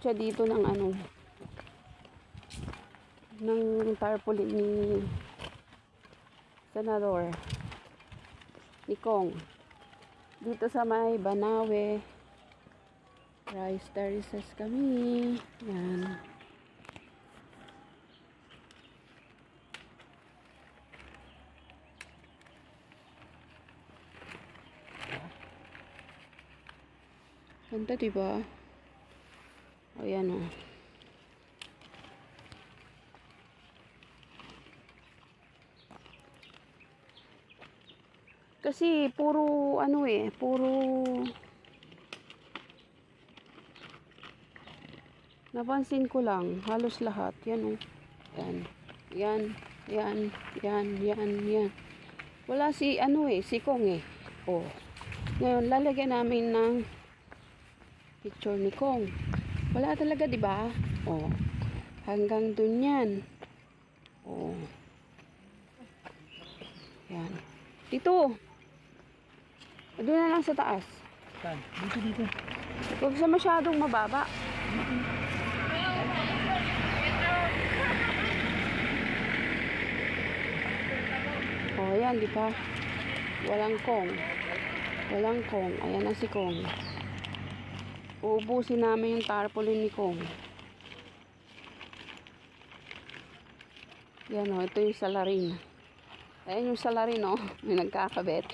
siya dito ng ano, ng tarpaulin ni Senador ni Kong. Dito sa may Banawe, rice terraces kami. Yan. Ganda, diba? O, yan o. Kasi, puro, ano eh, puro... Napansin ko lang, halos lahat. Yan o. Yan. Yan. Yan. Yan. Yan. Yan. Wala si, ano eh, si Kong eh. O. Ngayon, lalagyan namin ng picture ni Kong. Wala talaga, di ba? Oh. Hanggang dun yan. Oh. Yan. Dito. Doon na lang sa taas. Saan? Dito, dito. Huwag sa masyadong mababa. Oh, yan, di ba? Walang kong. Walang kong. Ayan na si Kong. Uubusin namin yung tarpaulin ni Kong. Yan o, ito yung salarin. Ayan yung salarin o, may nagkakabit.